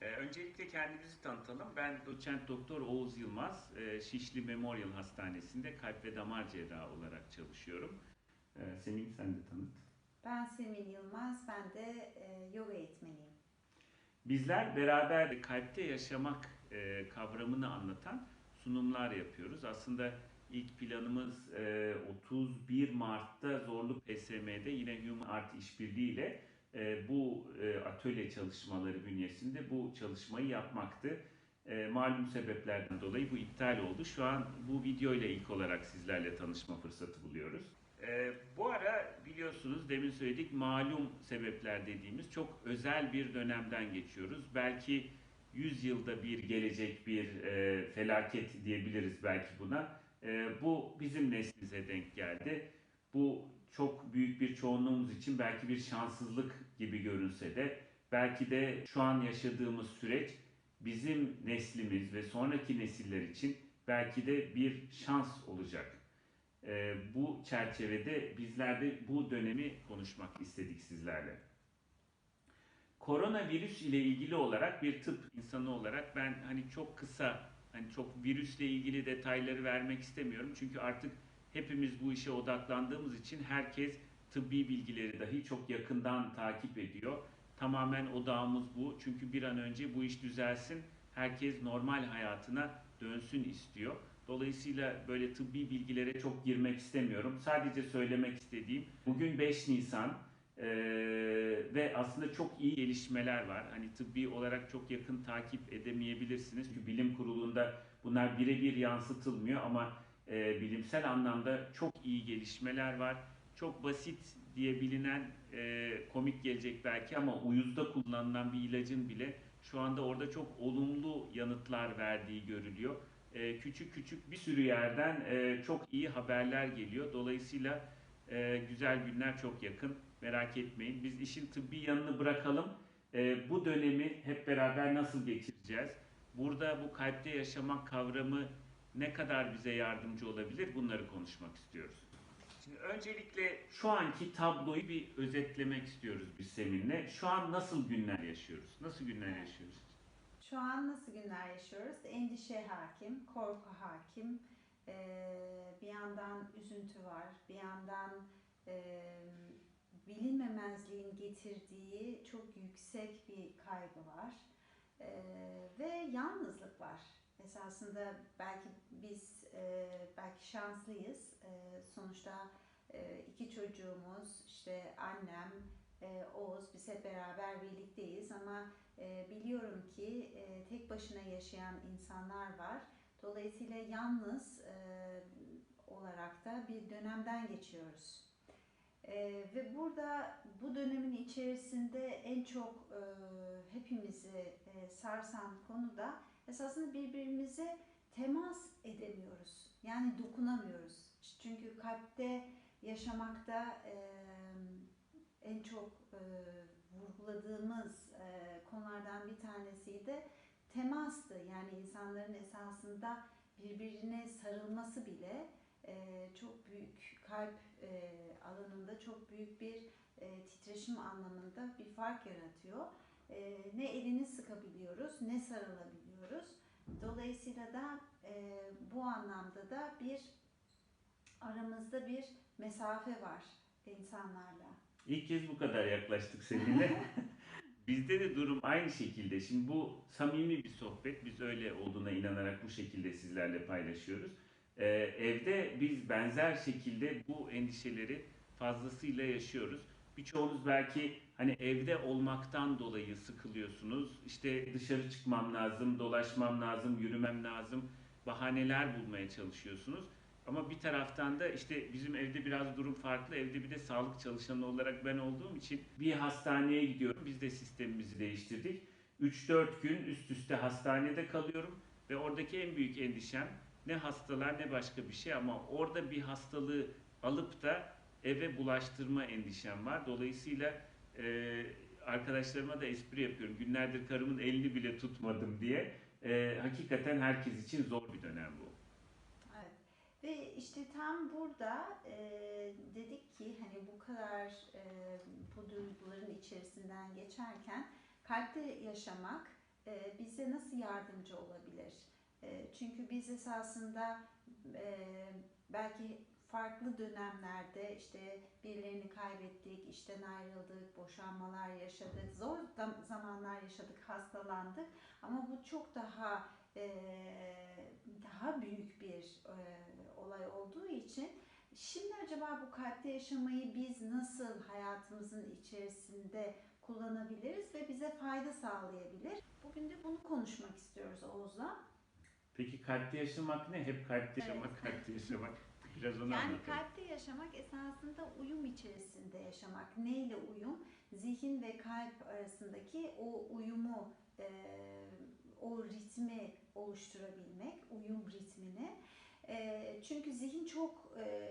Ee, öncelikle kendimizi tanıtalım. Ben doçent doktor Oğuz Yılmaz, e, Şişli Memorial Hastanesi'nde kalp ve damar cerrahı olarak çalışıyorum. Ee, Semih sen de tanıt. Ben Semih Yılmaz, ben de e, yoga eğitmeniyim. Bizler beraber kalpte yaşamak e, kavramını anlatan sunumlar yapıyoruz. Aslında ilk planımız e, 31 Mart'ta Zorlu PSM'de yine Human Art İşbirliği ile e, bu e, atölye çalışmaları bünyesinde bu çalışmayı yapmaktı. E, malum sebeplerden dolayı bu iptal oldu. Şu an bu video ile ilk olarak sizlerle tanışma fırsatı buluyoruz. Bu ara biliyorsunuz demin söyledik malum sebepler dediğimiz çok özel bir dönemden geçiyoruz. Belki 100 yılda bir gelecek bir felaket diyebiliriz belki buna. Bu bizim neslimize denk geldi. Bu çok büyük bir çoğunluğumuz için belki bir şanssızlık gibi görünse de belki de şu an yaşadığımız süreç bizim neslimiz ve sonraki nesiller için belki de bir şans olacak. Ee, bu çerçevede bizler de bu dönemi konuşmak istedik sizlerle. Koronavirüs ile ilgili olarak bir tıp insanı olarak ben hani çok kısa hani çok virüsle ilgili detayları vermek istemiyorum. Çünkü artık hepimiz bu işe odaklandığımız için herkes tıbbi bilgileri dahi çok yakından takip ediyor. Tamamen odağımız bu. Çünkü bir an önce bu iş düzelsin. Herkes normal hayatına dönsün istiyor. Dolayısıyla böyle tıbbi bilgilere çok girmek istemiyorum. Sadece söylemek istediğim bugün 5 Nisan ee, ve aslında çok iyi gelişmeler var. Hani tıbbi olarak çok yakın takip edemeyebilirsiniz. Çünkü bilim kurulunda bunlar birebir yansıtılmıyor ama e, bilimsel anlamda çok iyi gelişmeler var. Çok basit diye bilinen e, komik gelecek belki ama uyuzda kullanılan bir ilacın bile şu anda orada çok olumlu yanıtlar verdiği görülüyor. E, küçük küçük bir sürü yerden e, çok iyi haberler geliyor. Dolayısıyla e, güzel günler çok yakın. Merak etmeyin. Biz işin tıbbi yanını bırakalım. E, bu dönemi hep beraber nasıl geçireceğiz? Burada bu kalpte yaşamak kavramı ne kadar bize yardımcı olabilir? Bunları konuşmak istiyoruz. Şimdi öncelikle şu anki tabloyu bir özetlemek istiyoruz biz seninle. Şu an nasıl günler yaşıyoruz? Nasıl günler yaşıyoruz? Şu an nasıl günler yaşıyoruz? Endişe hakim, korku hakim, e, bir yandan üzüntü var, bir yandan bilinmemezliğin getirdiği çok yüksek bir kaygı var ve yalnızlık var. Esasında belki biz e, belki şanslıyız. E, sonuçta e, iki çocuğumuz, işte annem, e, Oğuz biz hep beraber birlikteyiz ama e, biliyorum ki e, tek başına yaşayan insanlar var. Dolayısıyla yalnız e, olarak da bir dönemden geçiyoruz. E, ve burada bu dönemin içerisinde en çok e, hepimizi e, sarsan konu da esasında birbirimize temas edemiyoruz. Yani dokunamıyoruz. Çünkü kalpte yaşamakta e, en çok e, vurguladığımız e, konulardan bir tanesiydi temastı. Yani insanların esasında birbirine sarılması bile e, çok büyük kalp e, alanında çok büyük bir e, titreşim anlamında bir fark yaratıyor. E, ne elini sıkabiliyoruz ne sarılabiliyoruz. Dolayısıyla da e, bu anlamda da bir aramızda bir mesafe var insanlarla. İlk kez bu kadar yaklaştık seninle. Bizde de durum aynı şekilde. Şimdi bu samimi bir sohbet. Biz öyle olduğuna inanarak bu şekilde sizlerle paylaşıyoruz. Ee, evde biz benzer şekilde bu endişeleri fazlasıyla yaşıyoruz. Birçoğunuz belki hani evde olmaktan dolayı sıkılıyorsunuz. İşte dışarı çıkmam lazım, dolaşmam lazım, yürümem lazım. Bahaneler bulmaya çalışıyorsunuz. Ama bir taraftan da işte bizim evde biraz durum farklı. Evde bir de sağlık çalışanı olarak ben olduğum için bir hastaneye gidiyorum. Biz de sistemimizi değiştirdik. 3-4 gün üst üste hastanede kalıyorum ve oradaki en büyük endişem ne hastalar ne başka bir şey ama orada bir hastalığı alıp da eve bulaştırma endişem var. Dolayısıyla e, arkadaşlarıma da espri yapıyorum. Günlerdir karımın elini bile tutmadım diye. E, hakikaten herkes için zor bir dönem bu. Evet. Ve işte tam burada e, dedik ki hani bu kadar e, bu duyguların içerisinden geçerken kalpte yaşamak e, bize nasıl yardımcı olabilir? E, çünkü biz esasında e, belki farklı dönemlerde işte birilerini kaybettik, işten ayrıldık, boşanmalar yaşadık, zor zam- zamanlar yaşadık, hastalandık. Ama bu çok daha e, daha büyük bir e, olay olduğu için şimdi acaba bu kalpte yaşamayı biz nasıl hayatımızın içerisinde kullanabiliriz ve bize fayda sağlayabilir? Bugün de bunu konuşmak istiyoruz Oğuz'la. Peki kalpte yaşamak ne? Hep kalpte yaşamak, kalpte yaşamak. Biraz onu Yani anlatalım. kalpte yaşamak esasında uyum içerisinde yaşamak. Neyle uyum? Zihin ve kalp arasındaki o uyumu, e, o ritmi oluşturabilmek, uyum ritmini. E, çünkü zihin çok e,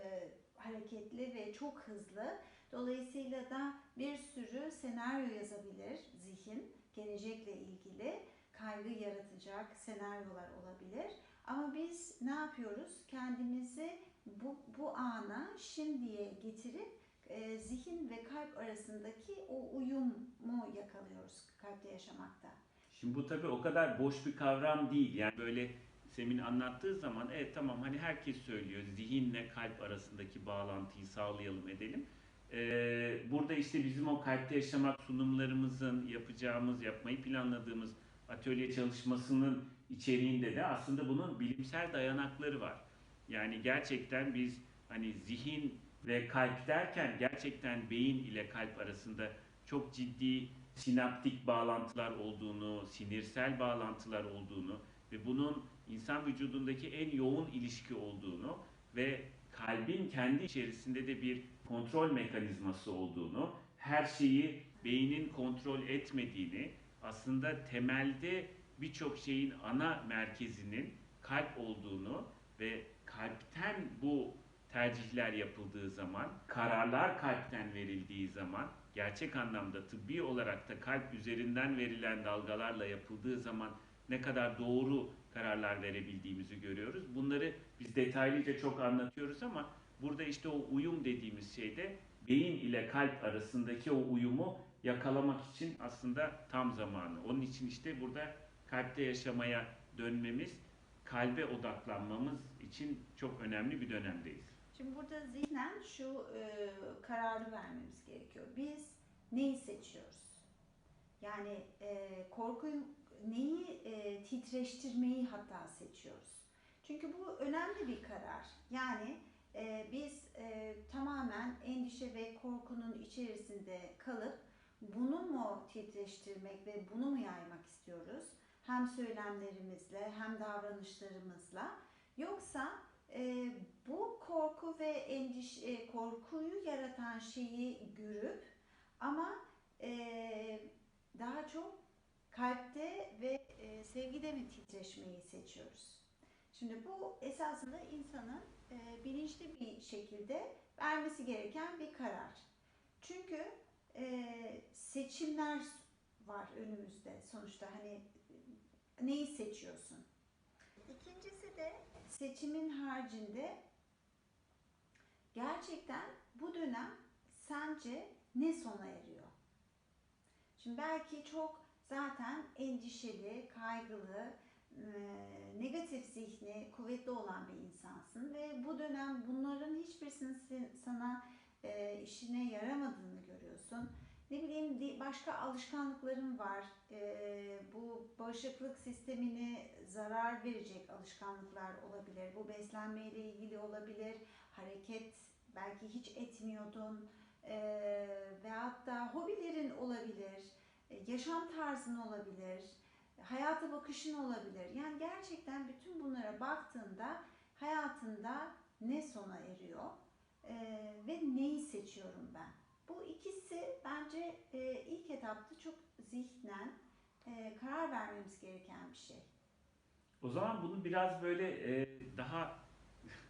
hareketli ve çok hızlı. Dolayısıyla da bir sürü senaryo yazabilir zihin, gelecekle ilgili kaygı yaratacak senaryolar olabilir. Ama biz ne yapıyoruz? Kendimizi bu, bu ana şimdiye getirip e, zihin ve kalp arasındaki o uyumu yakalıyoruz kalpte yaşamakta. Şimdi bu tabii o kadar boş bir kavram değil. Yani böyle Semin anlattığı zaman evet tamam hani herkes söylüyor zihinle kalp arasındaki bağlantıyı sağlayalım edelim. Ee, burada işte bizim o kalpte yaşamak sunumlarımızın yapacağımız, yapmayı planladığımız atölye çalışmasının içeriğinde de aslında bunun bilimsel dayanakları var. Yani gerçekten biz hani zihin ve kalp derken gerçekten beyin ile kalp arasında çok ciddi sinaptik bağlantılar olduğunu, sinirsel bağlantılar olduğunu ve bunun insan vücudundaki en yoğun ilişki olduğunu ve kalbin kendi içerisinde de bir kontrol mekanizması olduğunu, her şeyi beynin kontrol etmediğini, aslında temelde birçok şeyin ana merkezinin kalp olduğunu ve kalpten bu tercihler yapıldığı zaman, kararlar kalpten verildiği zaman, gerçek anlamda tıbbi olarak da kalp üzerinden verilen dalgalarla yapıldığı zaman ne kadar doğru kararlar verebildiğimizi görüyoruz. Bunları biz detaylıca çok anlatıyoruz ama burada işte o uyum dediğimiz şeyde beyin ile kalp arasındaki o uyumu yakalamak için aslında tam zamanı. Onun için işte burada kalpte yaşamaya dönmemiz, kalbe odaklanmamız için çok önemli bir dönemdeyiz. Şimdi burada zihnen şu e, kararı vermemiz gerekiyor. Biz neyi seçiyoruz? Yani e, korkuyu, neyi e, titreştirmeyi hatta seçiyoruz. Çünkü bu önemli bir karar. Yani e, biz e, tamamen endişe ve korkunun içerisinde kalıp bunu mu titreştirmek ve bunu mu yaymak istiyoruz? Hem söylemlerimizle hem davranışlarımızla. Yoksa e, bu korku ve endiş e, korkuyu yaratan şeyi görüp ama e, daha çok kalpte ve e, sevgide mi titreşmeyi seçiyoruz? Şimdi bu esasında insanın e, bilinçli bir şekilde vermesi gereken bir karar. Çünkü e, seçimler var önümüzde sonuçta hani neyi seçiyorsun? İkincisi de seçimin haricinde gerçekten bu dönem sence ne sona eriyor? Şimdi belki çok zaten endişeli, kaygılı, negatif zihni kuvvetli olan bir insansın ve bu dönem bunların hiçbirisinin sana işine yaramadığını görüyorsun. Ne bileyim başka alışkanlıkların var. E, bu bağışıklık sistemine zarar verecek alışkanlıklar olabilir. Bu beslenmeyle ilgili olabilir. Hareket belki hiç etmiyordun. E, veyahut da hobilerin olabilir. E, yaşam tarzın olabilir. Hayata bakışın olabilir. Yani gerçekten bütün bunlara baktığında hayatında ne sona eriyor e, ve neyi seçiyorum ben? Bu ikisi bence e, ilk etapta çok zihnen e, karar vermemiz gereken bir şey. O zaman bunu biraz böyle e, daha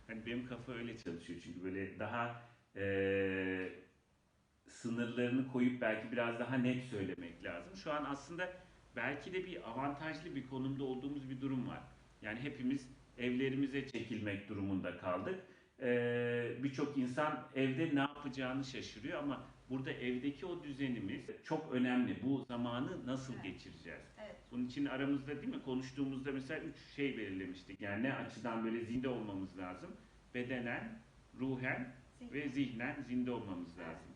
hani benim kafa öyle çalışıyor çünkü böyle daha e, sınırlarını koyup belki biraz daha net söylemek lazım. Şu an aslında belki de bir avantajlı bir konumda olduğumuz bir durum var. Yani hepimiz evlerimize çekilmek durumunda kaldık. E, Birçok insan evde ne yapacağını şaşırıyor ama Burada evdeki o düzenimiz çok önemli. Bu zamanı nasıl Evet. geçireceğiz? Evet. Bunun için aramızda değil mi konuştuğumuzda mesela üç şey belirlemiştik. Yani ne açıdan böyle zinde olmamız lazım? Bedenen, ruhen ve zihnen zinde olmamız lazım.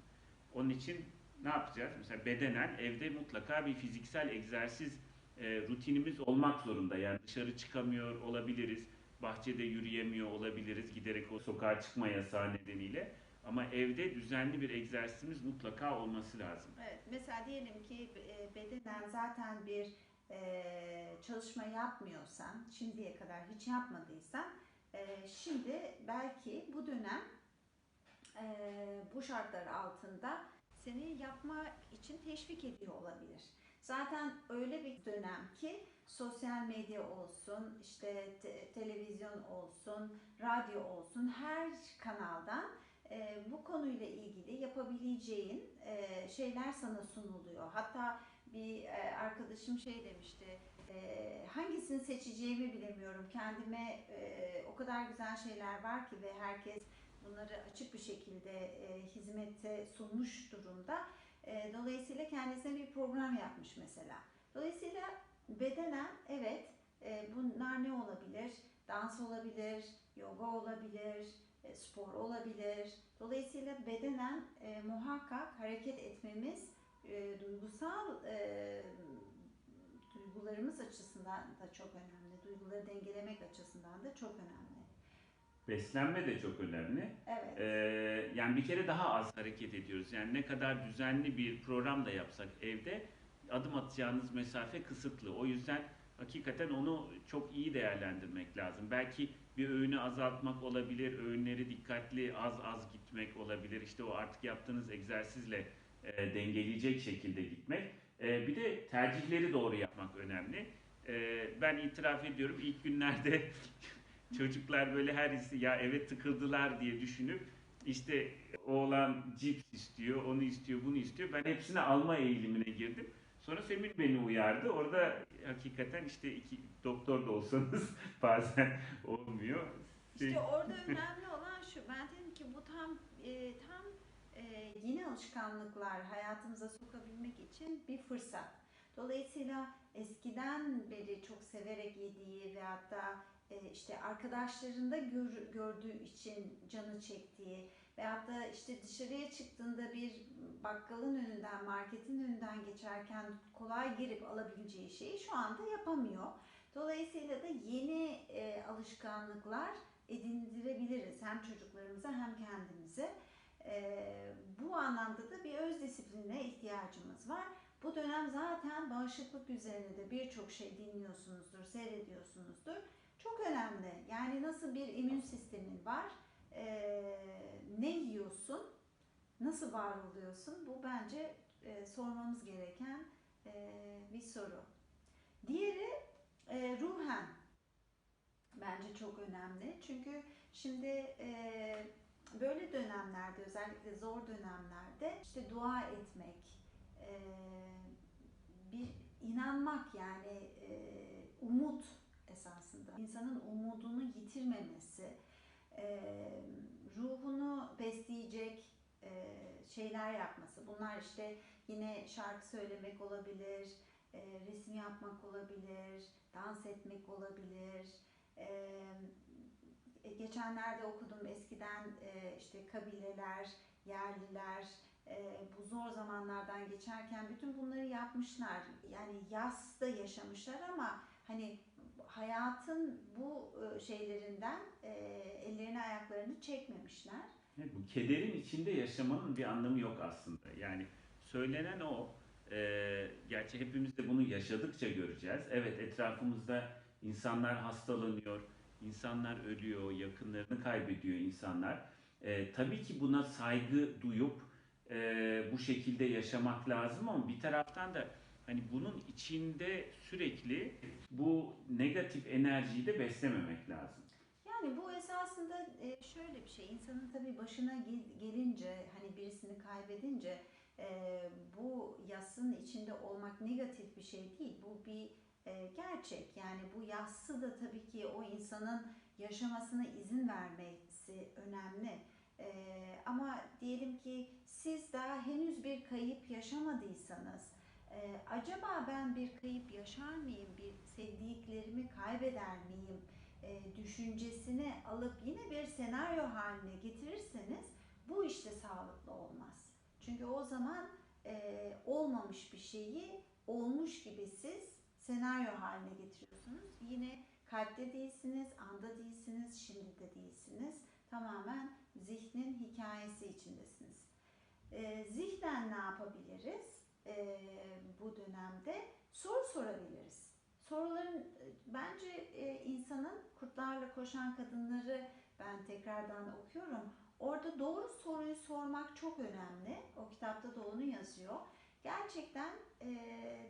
Onun için ne yapacağız? Mesela bedenen evde mutlaka bir fiziksel egzersiz e, rutinimiz olmak zorunda. Yani dışarı çıkamıyor olabiliriz, bahçede yürüyemiyor olabiliriz giderek o sokağa çıkma yasağı nedeniyle. Ama evde düzenli bir egzersizimiz mutlaka olması lazım. Evet, mesela diyelim ki e, bedenen zaten bir e, çalışma yapmıyorsan, şimdiye kadar hiç yapmadıysan, e, şimdi belki bu dönem bu şartlar altında seni yapma için teşvik ediyor olabilir. Zaten öyle bir dönem ki sosyal medya olsun, işte te- televizyon olsun, radyo olsun her kanaldan e, bu konuyla ilgili yapabileceğin e, şeyler sana sunuluyor. Hatta bir e, arkadaşım şey demişti, e, hangisini seçeceğimi bilemiyorum. Kendime e, o kadar güzel şeyler var ki ve herkes bunları açık bir şekilde e, hizmete sunmuş durumda. E, dolayısıyla kendisine bir program yapmış mesela. Dolayısıyla bedenen evet e, bunlar ne olabilir? Dans olabilir, yoga olabilir, e, spor olabilir. Dolayısıyla bedenen e, muhakkak hareket etmemiz e, duygusal e, duygularımız açısından da çok önemli. Duyguları dengelemek açısından da çok önemli. Beslenme de çok önemli. Evet. Ee, yani bir kere daha az hareket ediyoruz. Yani ne kadar düzenli bir program da yapsak evde adım atacağınız mesafe kısıtlı. O yüzden hakikaten onu çok iyi değerlendirmek lazım. Belki bir öğünü azaltmak olabilir, öğünleri dikkatli az az gitmek olabilir. İşte o artık yaptığınız egzersizle e, dengeleyecek şekilde gitmek. E, bir de tercihleri doğru yapmak önemli. E, ben itiraf ediyorum ilk günlerde çocuklar böyle her isi ya eve tıkıldılar diye düşünüp işte oğlan cips istiyor, onu istiyor, bunu istiyor. Ben hepsini alma eğilimine girdim. Sonra Semih beni uyardı. Orada hakikaten işte iki doktor da olsanız bazen olmuyor. Şey- İşte orada önemli olan şu. Ben dedim ki bu tam e, tam e, yeni alışkanlıklar hayatımıza sokabilmek için bir fırsat. Dolayısıyla eskiden beri çok severek yediği ve hatta e, işte arkadaşlarında gör- gördüğü için canı çektiği veyahut da işte dışarıya çıktığında bir bakkalın önünden, marketin önünden geçerken kolay girip alabileceği şeyi şu anda yapamıyor. Dolayısıyla da yeni e, alışkanlıklar edindirebiliriz hem çocuklarımıza hem kendimize. E, bu anlamda da bir öz disipline ihtiyacımız var. Bu dönem zaten bağışıklık üzerine de birçok şey dinliyorsunuzdur, seyrediyorsunuzdur. Çok önemli. Yani nasıl bir immün sistemin var, e, ne yiyorsun, nasıl var oluyorsun? Bu bence e, sormamız gereken e, bir soru. Diğeri e, ruhen bence çok önemli. Çünkü şimdi e, böyle dönemlerde özellikle zor dönemlerde işte dua etmek, e, bir inanmak yani e, umut esasında insanın umudunu yitirmemesi, e, ruhunu besleyecek e, şeyler yapması. Bunlar işte yine şarkı söylemek olabilir, e, resim yapmak olabilir, dans etmek olabilir. E, geçenlerde okudum eskiden e, işte kabileler, yerliler e, bu zor zamanlardan geçerken bütün bunları yapmışlar. Yani yasta yaşamışlar ama hani hayatın bu e, şeylerinden e, ellerini ayaklarını çekmemişler. Evet, bu kederin içinde yaşamanın bir anlamı yok aslında. Yani söylenen o. E, gerçi hepimiz de bunu yaşadıkça göreceğiz. Evet etrafımızda insanlar hastalanıyor, insanlar ölüyor, yakınlarını kaybediyor insanlar. E, tabii ki buna saygı duyup e, bu şekilde yaşamak lazım ama bir taraftan da hani bunun içinde sürekli bu negatif enerjiyi de beslememek lazım. Yani bu esasında e, şöyle bir şey. İnsanın tabii başına gel- gelince hani birisini kaybedince e, bu yasın içinde olmak negatif bir şey değil. Bu bir e, gerçek. Yani bu yassı da tabii ki o insanın yaşamasına izin vermesi önemli. Ama diyelim ki siz daha henüz bir kayıp yaşamadıysanız, e, acaba ben bir kayıp yaşar mıyım, bir sevdiklerimi kaybeder miyim e, düşüncesini alıp yine bir senaryo haline getirirseniz bu işte sağlıklı olmaz. Çünkü o zaman e, olmamış bir şeyi olmuş gibi siz senaryo haline getiriyorsunuz. Yine kalpte değilsiniz, anda değilsiniz, şimdi de değilsiniz. Tamamen zihnin hikayesi içindesiniz. E, zihnen ne yapabiliriz e, bu dönemde? Soru sorabiliriz. Soruların bence e, insanın kurtlarla koşan kadınları ben tekrardan okuyorum. Orada doğru soruyu sormak çok önemli. O kitapta da onu yazıyor. Gerçekten e,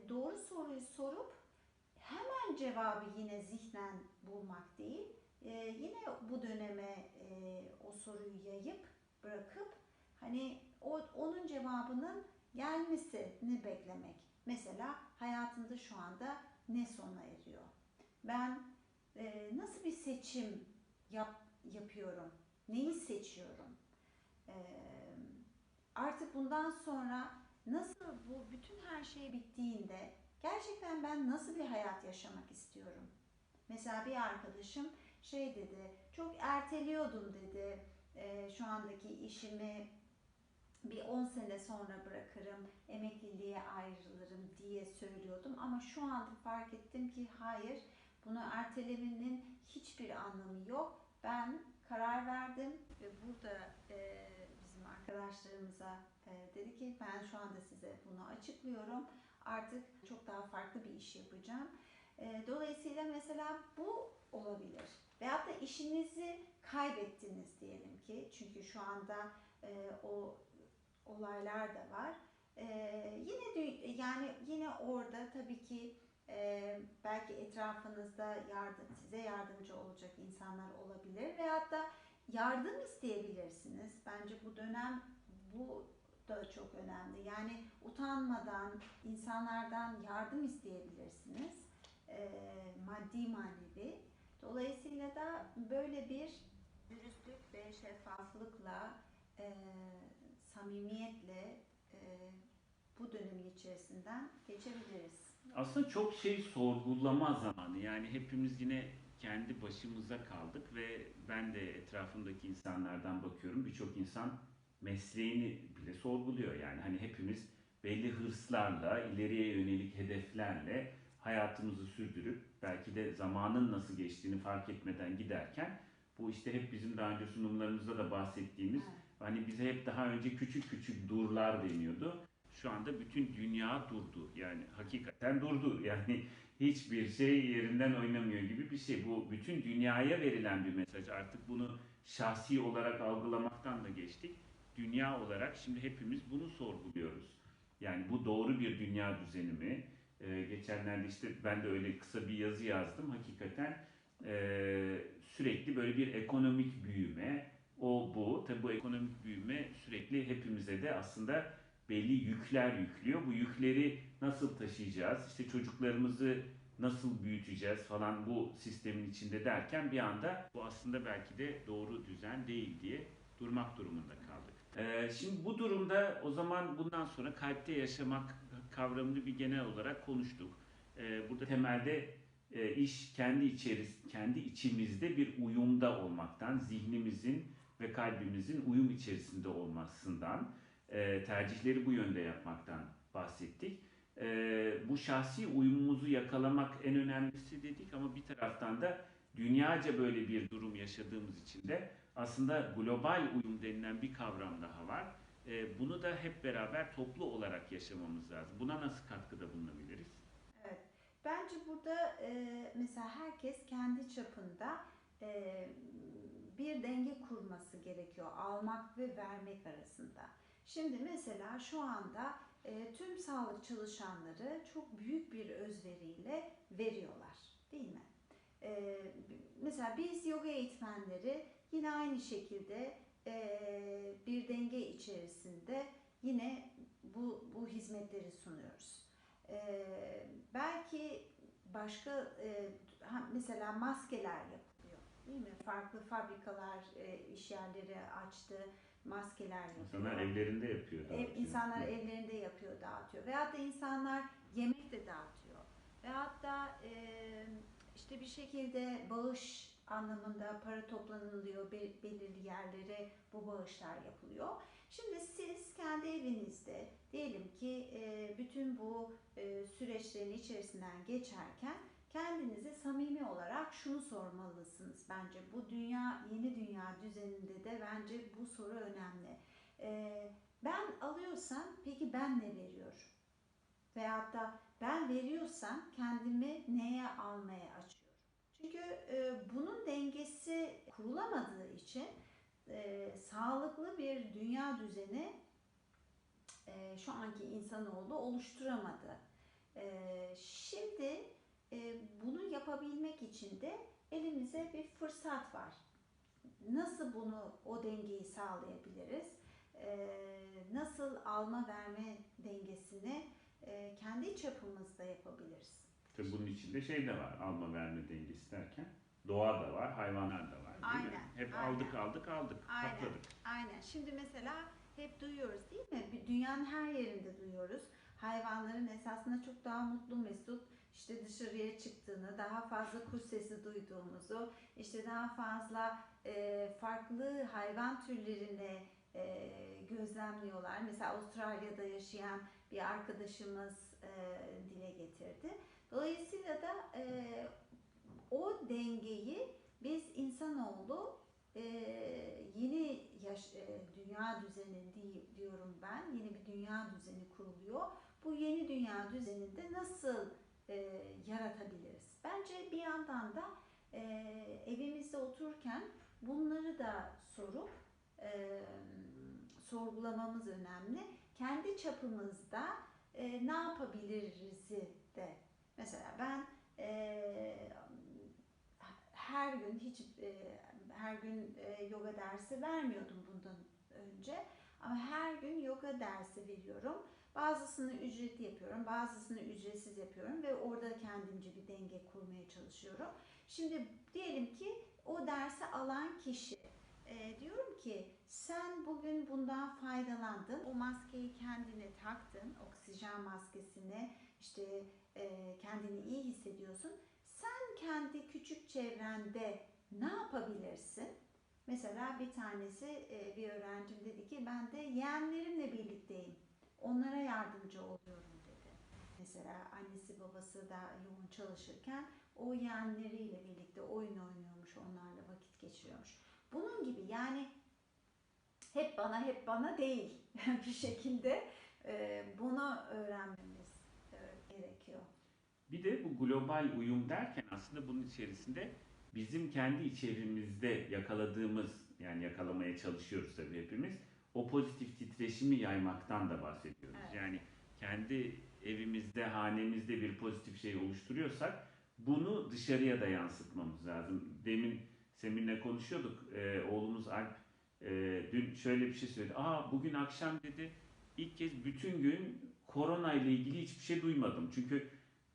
doğru soruyu sorup hemen cevabı yine zihnen bulmak değil. e, yine bu döneme e, o soruyu yayıp bırakıp hani o, onun cevabının gelmesini beklemek. Mesela hayatımda şu anda ne sona eriyor? Ben e, nasıl bir seçim yap, yapıyorum? Neyi seçiyorum? E, artık bundan sonra nasıl bu bütün her şey bittiğinde gerçekten ben nasıl bir hayat yaşamak istiyorum? Mesela bir arkadaşım şey dedi, çok erteliyordum dedi, e, şu andaki işimi bir 10 sene sonra bırakırım, emekliliğe ayrılırım diye söylüyordum. Ama şu anda fark ettim ki hayır, bunu ertelemenin hiçbir anlamı yok. Ben karar verdim ve burada e, bizim arkadaşlarımıza e, dedi ki ben şu anda size bunu açıklıyorum. Artık çok daha farklı bir iş yapacağım. E, dolayısıyla mesela bu olabilir. Veyahut da işinizi kaybettiniz diyelim ki. Çünkü şu anda e, o olaylar da var. Ee, yine yani yine orada tabii ki e, belki etrafınızda yardım size yardımcı olacak insanlar olabilir veyahut da yardım isteyebilirsiniz. Bence bu dönem bu da çok önemli. Yani utanmadan insanlardan yardım isteyebilirsiniz. Ee, maddi manevi. Dolayısıyla da böyle bir dürüstlük ve şeffaflıkla e, samimiyetle e, bu dönemin içerisinden geçebiliriz. Aslında çok şey sorgulama zamanı. Yani hepimiz yine kendi başımıza kaldık ve ben de etrafımdaki insanlardan bakıyorum. Birçok insan mesleğini bile sorguluyor. Yani hani hepimiz belli hırslarla, ileriye yönelik hedeflerle hayatımızı sürdürüp belki de zamanın nasıl geçtiğini fark etmeden giderken bu işte hep bizim daha önce sunumlarımızda da bahsettiğimiz Evet. Hani bize hep daha önce küçük küçük durlar deniyordu. Şu anda bütün dünya durdu. Yani hakikaten durdu. Yani hiçbir şey yerinden oynamıyor gibi bir şey. Bu bütün dünyaya verilen bir mesaj. Artık bunu şahsi olarak algılamaktan da geçtik. Dünya olarak şimdi hepimiz bunu sorguluyoruz. Yani bu doğru bir dünya düzeni mi? Ee, geçenlerde işte ben de öyle kısa bir yazı yazdım. Hakikaten e, sürekli böyle bir ekonomik büyüme, o bu. Tabii bu ekonomik büyüme sürekli hepimize de aslında belli yükler yüklüyor. Bu yükleri nasıl taşıyacağız? İşte çocuklarımızı nasıl büyüteceğiz falan bu sistemin içinde derken bir anda bu aslında belki de doğru düzen değil diye durmak durumunda kaldık. Ee, şimdi bu durumda o zaman bundan sonra kalpte yaşamak kavramını bir genel olarak konuştuk. Ee, burada temelde e, iş kendi içeris kendi içimizde bir uyumda olmaktan, zihnimizin ve kalbimizin uyum içerisinde olmasından, e, tercihleri bu yönde yapmaktan bahsettik. E, bu şahsi uyumumuzu yakalamak en önemlisi dedik ama bir taraftan da dünyaca böyle bir durum yaşadığımız için de aslında global uyum denilen bir kavram daha var. E, bunu da hep beraber toplu olarak yaşamamız lazım. Buna nasıl katkıda bulunabiliriz? Evet. Bence burada e, mesela herkes kendi çapında e, bir denge kurması gerekiyor almak ve vermek arasında. Şimdi mesela şu anda e, tüm sağlık çalışanları çok büyük bir özveriyle veriyorlar, değil mi? E, mesela biz yoga eğitmenleri yine aynı şekilde e, bir denge içerisinde yine bu bu hizmetleri sunuyoruz. E, belki başka e, mesela maskeler yapılıyor. Değil mi? Farklı fabrikalar, e, iş yerleri açtı, maskeler yapıyor. İnsanlar evlerinde yapıyor. Ev, dağıtıyor. insanlar evlerinde yapıyor, dağıtıyor. Veyahut da insanlar yemek de dağıtıyor. Veyahut da e, işte bir şekilde bağış anlamında para toplanılıyor be- belirli yerlere bu bağışlar yapılıyor. Şimdi siz kendi evinizde diyelim ki e, bütün bu e, süreçlerin içerisinden geçerken kendinize samimi olarak şunu sormalısınız bence. Bu dünya, yeni dünya düzeninde de bence bu soru önemli. E, ben alıyorsam peki ben ne veriyorum? Veyahut da ben veriyorsam kendimi neye almaya açıyorum? Çünkü e, bunun dengesi kurulamadığı için e, sağlıklı bir dünya düzeni e, şu anki insanoğlu oluşturamadı. E, şimdi bunu yapabilmek için de elimize bir fırsat var. Nasıl bunu o dengeyi sağlayabiliriz? E, nasıl alma verme dengesini e, kendi çapımızda yapabiliriz? Tabii bunun içinde şey de var. Alma verme dengesi derken. Doğa da var, hayvanlar da var. Değil mi? Aynen, Hep aynen. aldık aldık aldık. Aynen. Katladık. Aynen. Şimdi mesela hep duyuyoruz değil mi? Dünyanın her yerinde duyuyoruz. Hayvanların esasında çok daha mutlu mesut işte dışarıya çıktığını, daha fazla kuş sesi duyduğumuzu, işte daha fazla e, farklı hayvan türlerini e, gözlemliyorlar. Mesela Avustralya'da yaşayan bir arkadaşımız e, dile getirdi. Dolayısıyla da e, o dengeyi biz insanoğlu e, yeni yaş, e, dünya düzeni di- diyorum ben. Yeni bir dünya düzeni kuruluyor. Bu yeni dünya düzeninde nasıl e, yaratabiliriz? Bence bir yandan da e, evimizde otururken bunları da sorup e, sorgulamamız önemli. Kendi çapımızda e, ne yapabiliriz de. Mesela ben e, her gün hiç e, her gün e, yoga dersi vermiyordum bundan önce ama her gün yoga dersi veriyorum. Bazısını ücretli yapıyorum, bazısını ücretsiz yapıyorum ve orada kendimce bir denge kurmaya çalışıyorum. Şimdi diyelim ki o dersi alan kişi e, diyorum ki sen bugün bundan faydalandın, o maskeyi kendine taktın, oksijen maskesini işte e, kendini iyi hissediyorsun. Sen kendi küçük çevrende ne yapabilirsin? Mesela bir tanesi e, bir öğrencim dedi ki ben de yeğenlerimle birlikteyim. Onlara yardımcı oluyorum dedi. Mesela annesi babası da yoğun çalışırken o yeğenleriyle birlikte oyun oynuyormuş, onlarla vakit geçiriyormuş. Bunun gibi yani hep bana hep bana değil bir şekilde e, bunu öğrenmemiz e, gerekiyor. Bir de bu global uyum derken aslında bunun içerisinde bizim kendi içerimizde yakaladığımız yani yakalamaya çalışıyoruz tabii hepimiz. O pozitif titreşimi yaymaktan da bahsediyoruz. Evet. Yani kendi evimizde, hanemizde bir pozitif şey oluşturuyorsak bunu dışarıya da yansıtmamız lazım. Demin Semin'le konuşuyorduk. Ee, oğlumuz Alp e, dün şöyle bir şey söyledi. Aa bugün akşam dedi ilk kez bütün gün korona ile ilgili hiçbir şey duymadım. Çünkü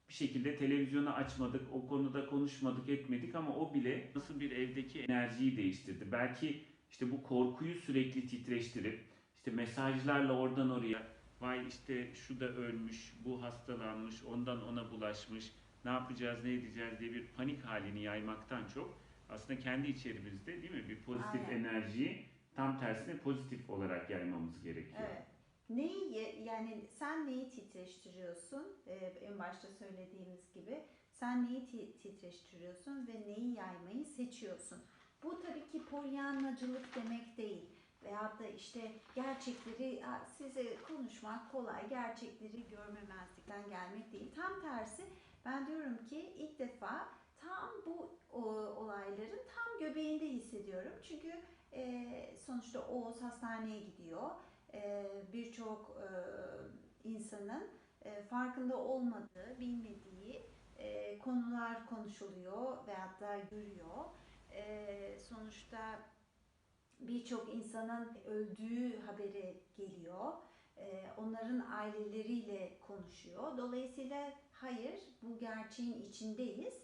bir şekilde televizyonu açmadık, o konuda konuşmadık, etmedik ama o bile nasıl bir evdeki enerjiyi değiştirdi. Belki işte bu korkuyu sürekli titreştirip işte mesajlarla oradan oraya vay işte şu da ölmüş, bu hastalanmış, ondan ona bulaşmış, ne yapacağız, ne edeceğiz diye bir panik halini yaymaktan çok aslında kendi içerimizde değil mi bir pozitif Aynen. enerjiyi tam tersine pozitif olarak yaymamız gerekiyor. Evet. Neyi yani sen neyi titreştiriyorsun? Ee, en başta söylediğimiz gibi sen neyi ti- titreştiriyorsun ve neyi yaymayı seçiyorsun. Bu tabii ki polyanlacılık demek değil. Veyahut da işte gerçekleri "Aa, size konuşmak kolay, gerçekleri görmemezlikten gelmek değil. Tam tersi ben diyorum ki ilk defa tam bu olayların tam göbeğinde hissediyorum. Çünkü e, sonuçta Oğuz hastaneye gidiyor e, birçok e, insanın farkında olmadığı, bilmediği konular konuşuluyor veyahut da görüyor. E, sonuçta birçok insanın öldüğü haberi geliyor. E, onların aileleriyle konuşuyor. Dolayısıyla hayır bu gerçeğin içindeyiz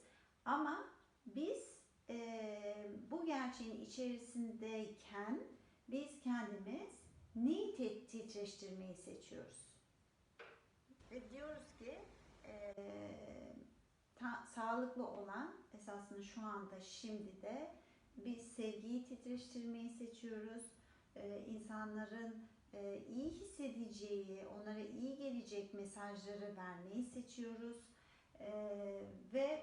ama biz e, bu gerçeğin içerisindeyken biz kendimiz neyi te- titreştirmeyi seçiyoruz? Ve diyoruz ki e, ta- sağlıklı olan esasında şu anda şimdi de biz sevgiyi titreştirmeyi seçiyoruz. E, insanların e, iyi hissedeceği, onlara iyi gelecek mesajları vermeyi seçiyoruz. E, ve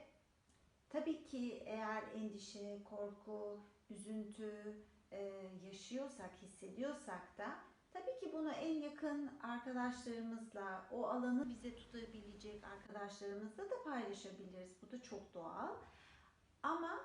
tabii ki eğer endişe, korku, üzüntü e, yaşıyorsak, hissediyorsak da tabii ki bunu en yakın arkadaşlarımızla, o alanı bize tutabilecek arkadaşlarımızla da paylaşabiliriz. Bu da çok doğal. Ama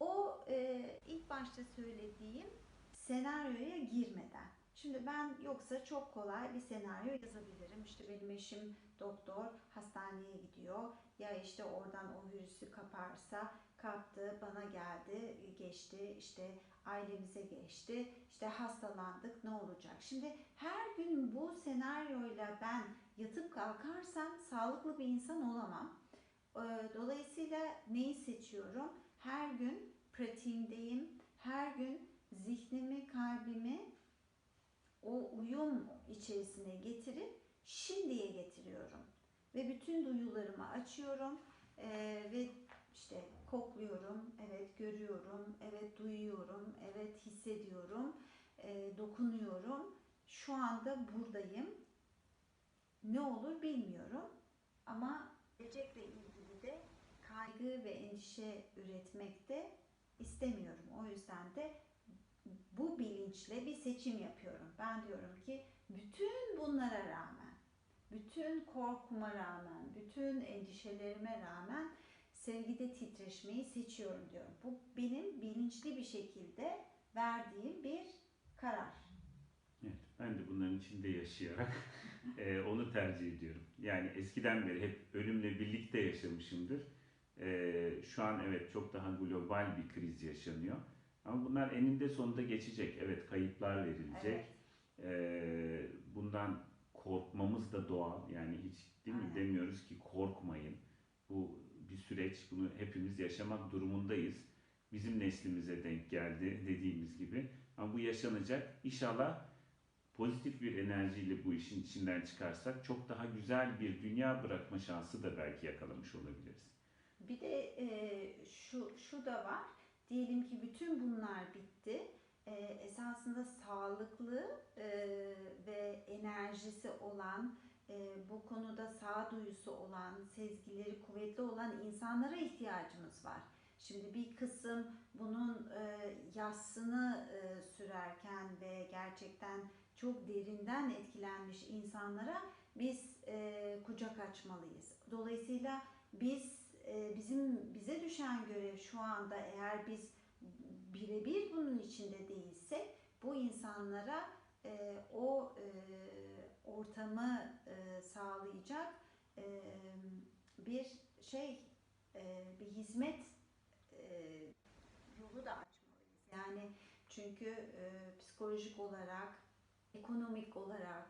o e, ilk başta söylediğim senaryoya girmeden. Şimdi ben yoksa çok kolay bir senaryo yazabilirim. İşte benim eşim doktor hastaneye gidiyor. Ya işte oradan o virüsü kaparsa kaptı, bana geldi, geçti, işte ailemize geçti, işte hastalandık ne olacak? Şimdi her gün bu senaryoyla ben yatıp kalkarsam sağlıklı bir insan olamam. Ee, Dolayısıyla neyi seçiyorum? Her gün pratiğimdeyim. Her gün zihnimi, kalbimi o uyum içerisine getirip şimdiye getiriyorum. Ve bütün duyularımı açıyorum Ee, ve işte kokluyorum, evet görüyorum, evet duyuyorum, evet hissediyorum, ee, dokunuyorum. Şu anda buradayım. Ne olur bilmiyorum ama gelecekle ilgili de kaygı ve endişe üretmek de istemiyorum. O yüzden de bu bilinçle bir seçim yapıyorum. Ben diyorum ki bütün bunlara rağmen, bütün korkuma rağmen, bütün endişelerime rağmen sevgide titreşmeyi seçiyorum diyorum. Bu benim bilinçli bir şekilde verdiğim bir karar. Evet, ben de bunların içinde yaşayarak e, onu tercih ediyorum. Yani eskiden beri hep ölümle birlikte yaşamışımdır. E, şu an evet çok daha global bir kriz yaşanıyor. Ama bunlar eninde sonunda geçecek. Evet kayıplar verilecek. Evet. E, bundan korkmamız da doğal. Yani hiç değil mi Aynen. demiyoruz ki korkmayın. Bu bir süreç. Bunu hepimiz yaşamak durumundayız. Bizim neslimize denk geldi dediğimiz gibi. Ama bu yaşanacak. İnşallah pozitif bir enerjiyle bu işin içinden çıkarsak çok daha güzel bir dünya bırakma şansı da belki yakalamış olabiliriz. Bir de e, şu şu da var. Diyelim ki bütün bunlar bitti. E, esasında sağlıklı e, ve enerjisi olan, e, bu konuda sağduyusu olan, sezgileri kuvvetli olan insanlara ihtiyacımız var. Şimdi bir kısım bunun e, yassını e, sürerken ve gerçekten çok derinden etkilenmiş insanlara biz e, kucak açmalıyız. Dolayısıyla biz e, bizim bize düşen görev şu anda eğer biz birebir bunun içinde değilsek bu insanlara e, o e, ortamı e, sağlayacak e, bir şey e, bir hizmet e, yolu da açmalıyız. Yani çünkü psikolojik olarak, ekonomik olarak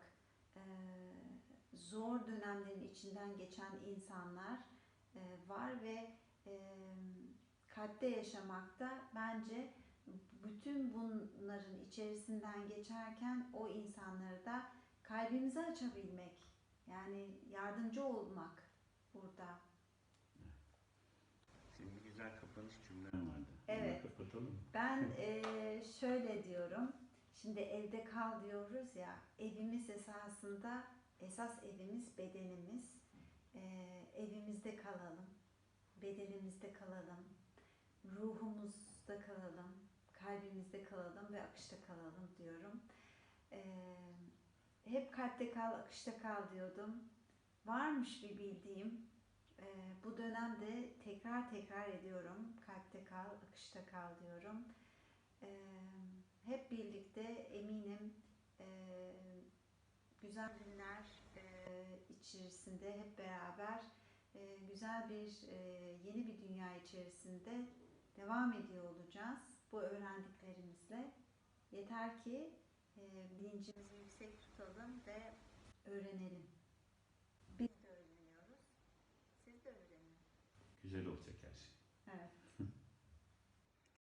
zor dönemlerin içinden geçen insanlar var ve e, kalpte yaşamakta bence bütün bunların içerisinden geçerken o insanları da kalbimizi açabilmek yani yardımcı olmak burada. Şimdi güzel kapanış cümlem vardı. Evet. Onu kapatalım? Ben eee, şöyle diyorum. Şimdi evde kal diyoruz ya. Evimiz esasında esas evimiz bedenimiz. Eee, evimizde kalalım. Bedenimizde kalalım. Ruhumuzda kalalım. Kalbimizde kalalım ve akışta kalalım diyorum. Eee, hep kalpte kal, akışta kal diyordum. Varmış bir bildiğim. Eee, bu dönemde tekrar tekrar ediyorum. Kalpte kal, akışta kal diyorum. Eee, hep birlikte eminim eee, güzel günler eee, içerisinde hep beraber eee, güzel bir eee, yeni bir dünya içerisinde devam ediyor olacağız bu öğrendiklerimizle. Yeter ki bilincimizi yüksek tutalım ve öğrenelim. Biz de öğreniyoruz. Siz de öğrenin. Güzel olacak.